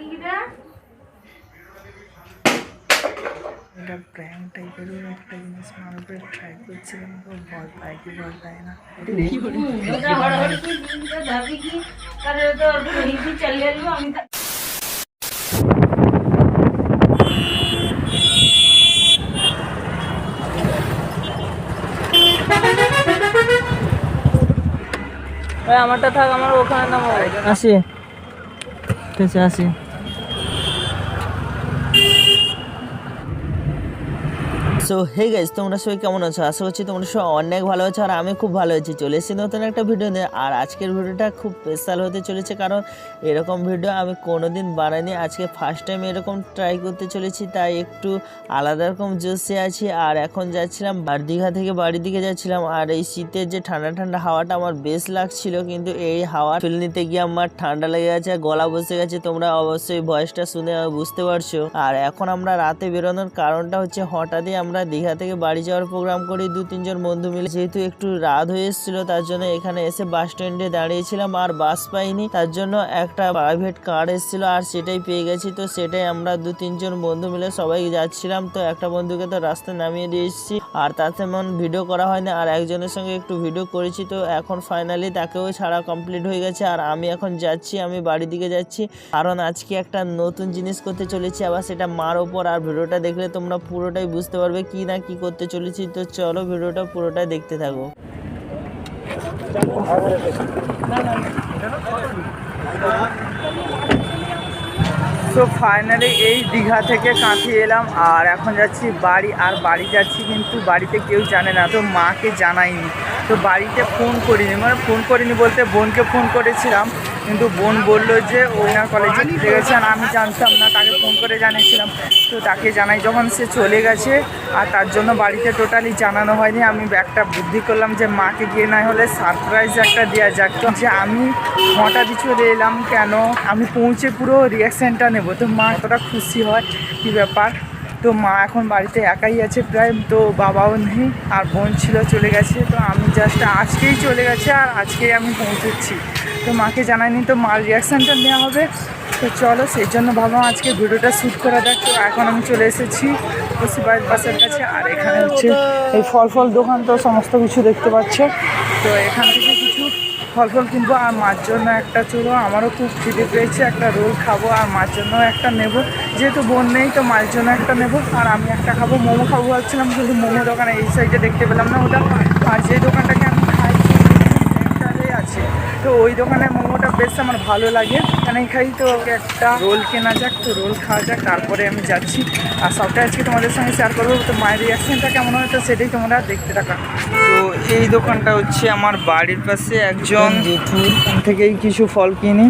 এটা প্র্যাঙ্ক টাইপের একটা জিনিস। মানুষের ট্রাই করছিলাম তো ভয় পায় কি ভয় পায় না। আমারটা থাক আমার ওখানে নামো। আসি। ঠিক আছে আসি। সো হে গাইজ তোমরা সবাই কেমন আছো? আশা করছি তোমরা সবাই অনেক ভালো আছো আর আমি খুব ভালো আছি। চলে এসেছি নতুন একটা ভিডিও নিয়ে আর আজকের ভিডিওটা খুব স্পেশাল হতে চলেছে কারণ এরকম ভিডিও আমি কোনোদিন বানাইনি। আজকে ফার্স্ট টাইম এরকম ট্রাই করতে চলেছি, তাই একটু আলাদা রকম জোশে আছি আর এখন যাচ্ছিলাম বার দীঘা থেকে বাড়ির দিকে যাচ্ছিলাম আর এই শীতের যে ঠান্ডা ঠান্ডা হাওয়াটা আমার বেশ লাগছিল, কিন্তু এই হাওয়া ফিল নিতে গিয়ে আমার ঠান্ডা লেগে গেছে, গলা বসে গেছে। তোমরা অবশ্যই ভয়েসটা শুনে বুঝতে পারছ। আর এখন আমরা রাতে বেরোনোর কারণটা হচ্ছে হঠাৎই আমরা দীঘা থেকে বাড়ি যাওয়ার প্রোগ্রাম করি, দু, তিনজন বন্ধু মিলে। যেহেতু একটু রাত হয়ে এসেছিল, তার জন্য এখানে এসে বাস স্ট্যান্ডে দাঁড়িয়েছিলাম, আর বাস পাইনি। তার জন্য একটা প্রাইভেট কার এসেছিল, আর সেটাই পেয়ে গেছি। তো সেটাই আমরা দু, তিনজন বন্ধু মিলে সবাই যাচ্ছিলাম। তো একটা বন্ধুকে তো রাস্তায় নামিয়ে দিয়ে এসেছি, আর তার তেমন ভিডিও করা হয়নি, আর একজনের সঙ্গে একটু ভিডিও করেছি। তো এখন ফাইনালি তাকেও ছাড়া কমপ্লিট হয়ে গেছে, আর আমি এখন যাচ্ছি, আমি বাড়ির দিকে যাচ্ছি। কারণ আজকে একটা নতুন জিনিস করতে চলেছি, আবার সেটা মার ওপর। আর ভিডিওটা দেখলে তোমরা পুরোটাই বুঝতে পারবে কি না কি করতে চলেছি, তো চলো ভিডিওটা পুরোটাই দেখতে থাকো। তো ফাইনালি এই দীঘা থেকে কাঁথি এলাম, আর এখন যাচ্ছি বাড়ি, আর বাড়ি যাচ্ছি কিন্তু বাড়িতে কেউ জানে না, তো মাকে জানাইনি। তো বাড়িতে ফোন করিনি মানে ফোন করিনি বলতে বোনকে ফোন করেছিলাম কিন্তু বোন বলল যে ওনার কলেজে ফিরে গেছে আর আমি জানতাম না, তাকে ফোন করে জানিয়েছিলাম। তো তাকে জানাই যখন সে চলে গেছে আর তার জন্য বাড়িতে টোটালি জানানো হয়নি, আমি একটা বুদ্ধি করলাম যে মাকে গিয়ে না হলে সারপ্রাইজ একটা দেওয়া যাক। যে আমি হঠাৎই চলে এলাম কেন? আমি পৌঁছে পুরো রিয়াকশানটা নেব। তো মা এতটা খুশি হয়, কী ব্যাপার? তো মা এখন বাড়িতে একাই আছে প্রায়, তো বাবাও নেই আর বোন ছিল চলে গেছে। তো আমি জাস্ট আজকেই চলে গেছে আর আজকেই আমি পৌঁছেছি। তো মাকে জানাইনি তো মার রিয়াকশানটা নেওয়া হবে। তো চলো, সেই জন্য ভাবলাম আজকে ভিডিওটা শ্যুট করা যাক। তো এখন আমি চলে এসেছি বাড়ির বাসের কাছে, আর এখানে হচ্ছে এই ফল ফল দোকান, তো সমস্ত কিছু দেখতে পাচ্ছ। তো এখান থেকে কিছু ফল ফল কিনবো, আর মার জন্য একটা চলো। আমারও খুব খিদে পেয়েছে, একটা রোল খাব, আর মার জন্য একটা নেব। যেহেতু বোন নেই, তো মায়ের জন্য একটা নেব, আর আমি একটা খাব। মোমো খাব ভাবছিলাম, কিন্তু মোমো দোকানে এই সাইডে দেখতে পেলাম না ওটা। আর যে সেন্টারে আছে। তো ওই দোকানের মোমোটা বেশ আমার ভালো লাগে। এখানেই খাই, তো একটা রোল কেনা যাক, তো রোল খাওয়া যাক, তারপরে আমি যাচ্ছি। আর সবটা আজকে তোমাদের সঙ্গে শেয়ার করব। তো মায়ের রিয়াকশনটা কেমন হয়, তো সেটাই তোমরা দেখতে থাকা। তো এই দোকানটা হচ্ছে আমার বাড়ির পাশে একজন জেঠু এখান থেকেই কিছু ফল কিনি।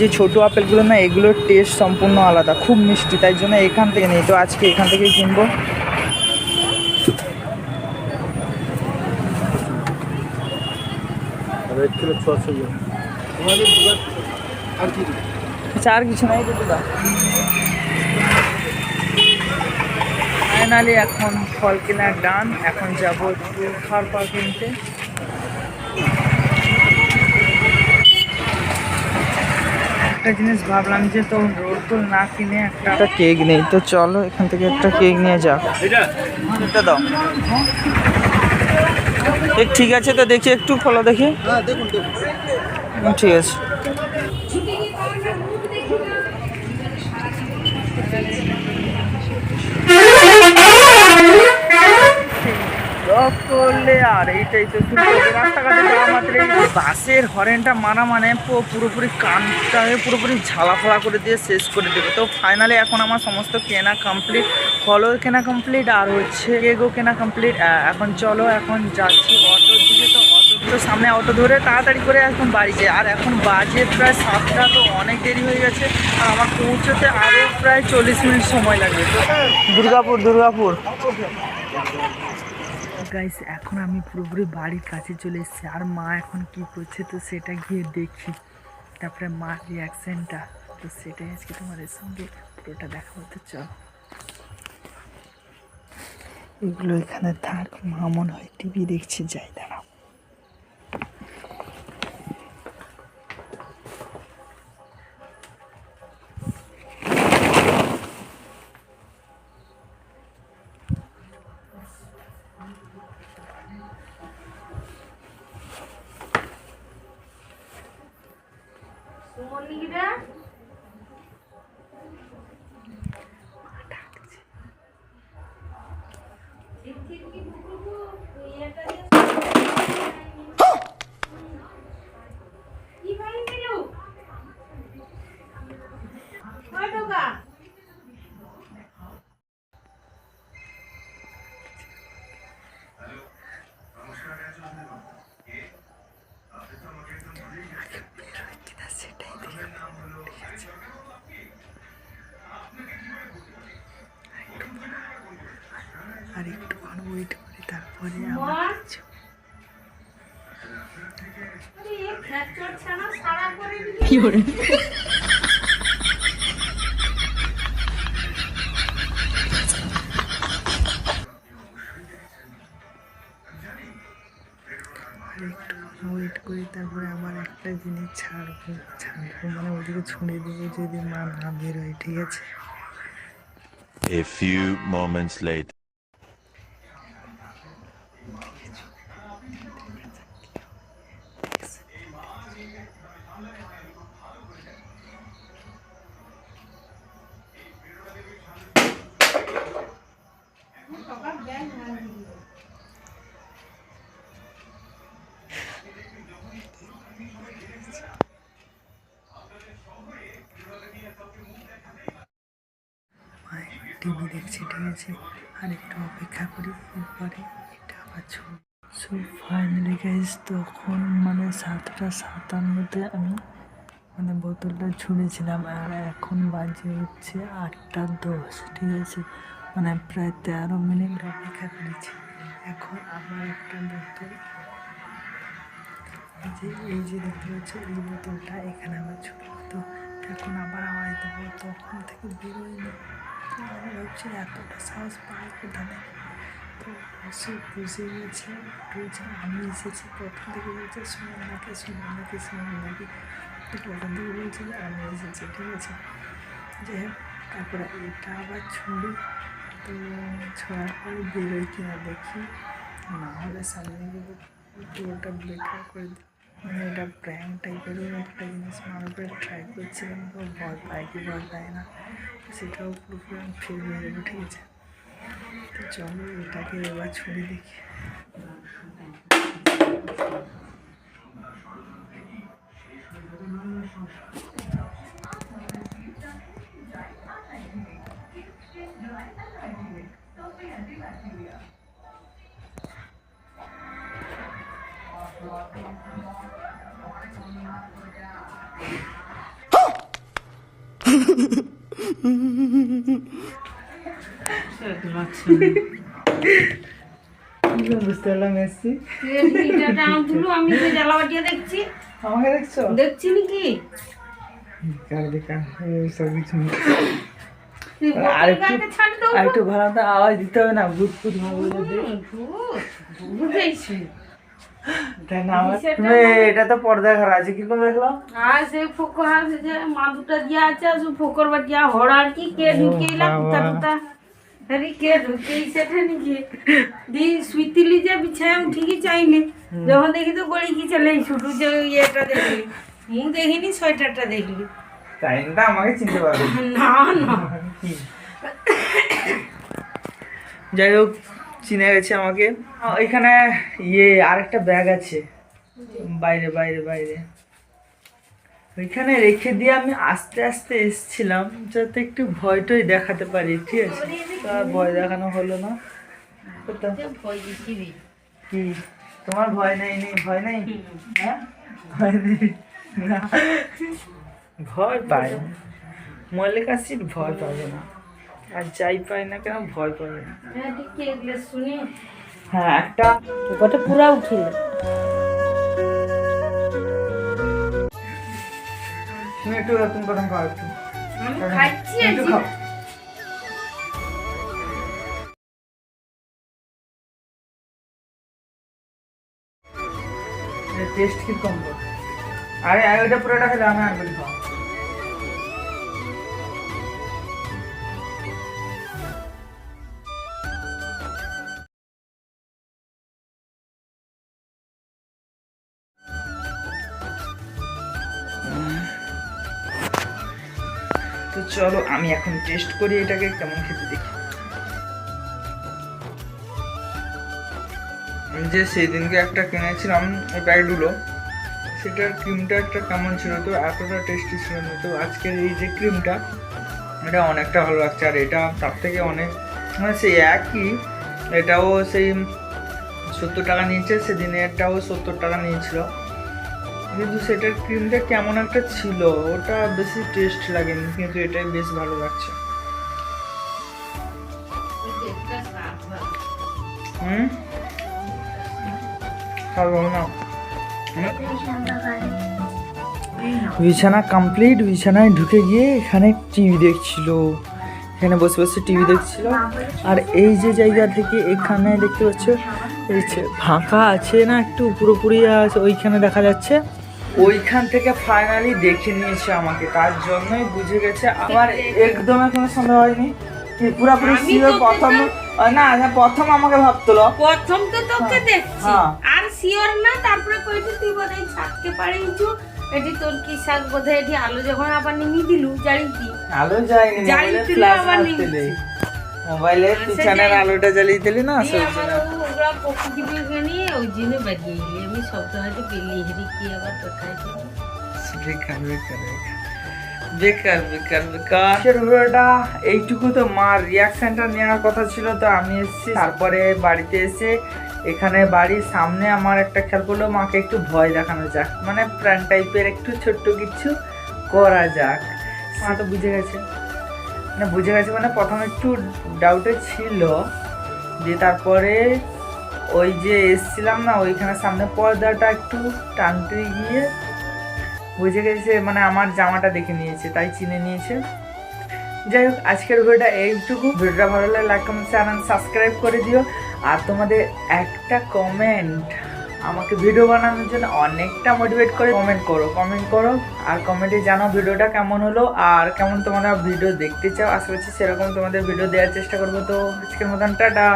যে ছোটো আপেলগুলো না, এগুলোর টেস্ট সম্পূর্ণ আলাদা, খুব মিষ্টি, তাই জন্য এখান থেকে নিই। তো আজকে এখান থেকেই কিনবো। আচ্ছা আর কিছু নাই ফাইনালি এখন ফল কেনার ডান এখন যাব একটু খাওয়ার পর কিনতে। একটা জিনিস ভাবলাম যে তো রোল টোল না কিনে একটা একটা কেক নেই তো চলো এখান থেকে একটা কেক নিয়ে যাও এটা? দাও। এ, ঠিক আছে তো দেখি একটু ফলো দেখি। ঠিক আছে। আর এইটাই তো রাস্তাঘাটে যাওয়া মাত্রই বাসের হরেনটা মানা মানে পুরোপুরি কানটা পুরোপুরি ঝালাফালা করে দিয়ে শেষ করে দেবে। তো ফাইনালি এখন আমার সমস্ত কেনা কমপ্লিট ফলও কেনা কমপ্লিট আর হচ্ছে কেকও কেনা কমপ্লিট এখন চলো, এখন যাচ্ছি অটোর দিকে। তো তো সামনে অটো ধরে তাড়াতাড়ি করে এখন বাড়ি যাই আর এখন বাজে প্রায় সাতটা, তো অনেক দেরি হয়ে গেছে। আর আমার পৌঁছতে আরও প্রায় চল্লিশ মিনিট সময় লাগবে। দুর্গাপুর দুর্গাপুর। গাইস এখন আমি পুরোপুরি বাড়ির কাছে চলে এসেছি। আর মা এখন কি করছে তো সেটা গিয়ে দেখি। তারপরে মার রিয়াকশনটা তো সেটাই আজকে তোমাদের সঙ্গে পুরোটা দেখা হতে চল। এগুলো এখানে থাক মা মনে হয়, টিভি দেখছি, যাই, দাঁড়াও। আর একটুক্ষণ ওয়েট করি তারপরে আমার কিছু। আর একটু ওয়েট করি তারপরে আবার একটা জিনিস ছাড়বো ছাড়বো মানে ওদিকে ছুঁড়ে দেবো যদি মা না বেরোয় ঠিক আছে? A few moments later. TV দেখছি ঠিক আছে আর একটু অপেক্ষা করি, এরপরে এটা আবার ছবি। সো ফাইনালি গাইজ তখন মানে সাতটা সাতান্নতে আমি মানে বোতলটা ছুঁড়েছিলাম আর এখন বাজে হচ্ছে আটটা দশ, ঠিক আছে? মানে প্রায় তেরো মিনিট অপেক্ষা করেছি। এখন আবার একটা বোতল। এই যে এই যে দেখতে পাচ্ছ, এই বোতলটা এখানে আবার ছুটে তো এখন আবার আওয়াজ দেবো, তখন থেকে বেরোয়নি। তো আমি ভাবছি এতটা সাহস পাই কোথায় তো বসে বুঝে গেছে বলছে আমি এসেছি প্রথম থেকে বলছে নাকি শুনুন নাকি তো প্রথম থেকে বলছে যে, আমি এসেছি, ঠিক আছে? যাই হোক তারপরে এটা আবার ছুঁড়ি, তো ছোঁড়ার পরে বেরোয় কিনা দেখি, না হলে সামনে পুরোটা বেকার করে দিই। মানে এটা প্র্যাঙ্ক টাইপেরও একটা জিনিস করে ট্রাই করছিলাম, তো ভয় পায় কি ভয় পায় না, সেটাও পুরোপুরি আমি ফেল হয়ে যাব ঠিক আছে? তো চলো, এটাকে এবার ছুড়ে দেখি। বুঝতে পারলাম এসছি আমি দেখছি আমাকে দেখছ দেখছি নাকি সব কিছু ভালো তো আওয়াজ দিতে হবে না ভূত ফুত ভাবো এটা তো পর্দা ঘর আছে কি করে আর সে ফোকর যে মা দুটা দিয়া আছে আর ফোকর বাটিয়া হড়ার কি কে ঢুকেইলা কুতা কুতা। আরে কে ঢুকেই সেটা নাকি দি সুইতিলি যে বিছায় উঠিকি চাইলে যখন দেখি তো গড়ি কি চলে ছুটু যে ইয়েটা দেখলি মুখ দেখিনি সোয়েটারটা দেখলি। টাইমটা আমাকে চিনতে পারবে। না না। যাই হোক চিনে গেছে আমাকে। এখানে ইয়ে আরেকটা ব্যাগ আছে। বাইরে বাইরে বাইরে। ওইখানে রেখে দিয়ে আমি আস্তে আস্তে এসছিলাম যাতে একটু ভয়টই দেখাতে পারি ঠিক আছে? তো আর ভয় দেখানো হলো না। ভয় কি? তোমার ভয় নেই নেই ভয় নেই? হ্যাঁ? ভয় নেই? ভয় পায় না মল্লিকা সিট ভয় পাবে না। আর যাই পায় না কেন ভয় পাবে না। হ্যাঁ হ্যাঁ একটা ওটা পুরা উঠিল। তুমি একটু এরকম করে খাও একটু। খাচ্ছি একটু আছি খাও। টেস্ট কীরকম আরে ওইটা পুরোটা খেলে আমি আর বলি খাও আমি এখন টেস্ট করি এটাকে, কেমন খেতে দেখি। যে সেই দিনকে একটা কিনেছিলাম এই প্যাকেটগুলো সেটার ক্রিমটা একটা কেমন ছিল তো, এতটা টেস্টি ছিল না তো, আজকের এই যে ক্রিমটা এটা অনেকটা ভালো লাগছে। আর এটা তার থেকে অনেক মানে সেই একই, এটাও সেই সত্তর টাকা নিয়েছে, সেদিন এটাও সত্তর টাকা নিয়েছিল। কিন্তু সেটার ক্রিমটা কেমন একটা ছিল, ওটা বেশি টেস্ট লাগেনি, কিন্তু এটাই বেশ ভালো লাগছে। হুম? না। বিছানা কমপ্লিট বিছানায় ঢুকে গিয়ে এখানে টিভি দেখছিল, এখানে বসে বসে টিভি দেখছিল। আর এই যে জায়গা থেকে এখানে দেখতে পাচ্ছ, এই ফাঁকা আছে না, একটু পুরোপুরি আছে, ওইখানে দেখা যাচ্ছে। ওইখান থেকে ফাইনালি দেখে নিয়েছে আমাকে। তার জন্যই বুঝে গেছে আমার একদম কোনো সন্দেহ হয়নি। কি পুরোপুরি প্রথম না না প্রথম আমাকে ভাবতলো। প্রথম তো তোকে দেখছি। হ্যাঁ। আর শিওর না তারপরে কইছি তুই বোধহয় ছাদকে পাড়িয়েছু এটি তোর কি শাক বোধহয় এটি আলো যখন আবার নিমি দিলু? জানি কি? আলো যায়নি মোবাইলে আবার নিভিয়েছে। মোবাইলের আচ্ছা, পিছনের আলোটা জ্বালিয়ে দিলি না এই সেই আমার জন্য? ও ওগুলা পক্ষী দিবে নিয়ে ওই জন্য বাজিয়ে এলি আমি শব্দ হয়তো পেলি। হেরি কি আবার দেখাই বেকার বেকার বেকার বেকার বেকার। বেকার ভিডিওটা এইটুকু তো। মার রিয়াকশনটা নেওয়ার কথা ছিল তো আমি এসেছি। তারপরে বাড়িতে এসে এখানে বাড়ির সামনে আমার একটা খেয়াল করল মাকে একটু ভয় দেখানো যাক। মানে প্রাণ টাইপের একটু ছোট্ট কিছু করা যাক। মা তো বুঝে গেছে। মানে বুঝে গেছে মানে প্রথমে একটু ডাউটে ছিল যে তারপরে ওই যে এসছিলাম না, ওইখানে সামনে পর্দাটা একটু টানতে গিয়ে বুঝে গেছে মানে আমার জামাটা দেখে নিয়েছে, তাই চিনে নিয়েছে। যাই হোক, আজকের ভিডিওটা এইটুকু। ভিডিওটা ভালো লাগলে লাইক কমেন্ট চ্যানেল সাবস্ক্রাইব করে দিও। আর তোমাদের একটা কমেন্ট আমাকে ভিডিও বানানোর জন্য অনেকটা মোটিভেট করে কমেন্ট করো। কমেন্ট করো আর কমেন্টে জানো ভিডিওটা কেমন হলো আর কেমন তোমরা ভিডিও দেখতে চাও। আশা করছি সেরকম তোমাদের ভিডিও দেওয়ার চেষ্টা করব। তো আজকের মতন, টাটা!